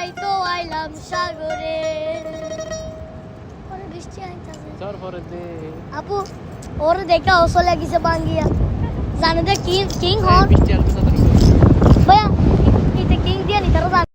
তাই তো আইলাম সাগরে। আপু ওর দেখে অসল লাগিছে বাঙ্গিয়া। জানে দে কি কিং হন। বৃষ্টি আইতাছে ভাইয়া কিং দিয়া নি তারা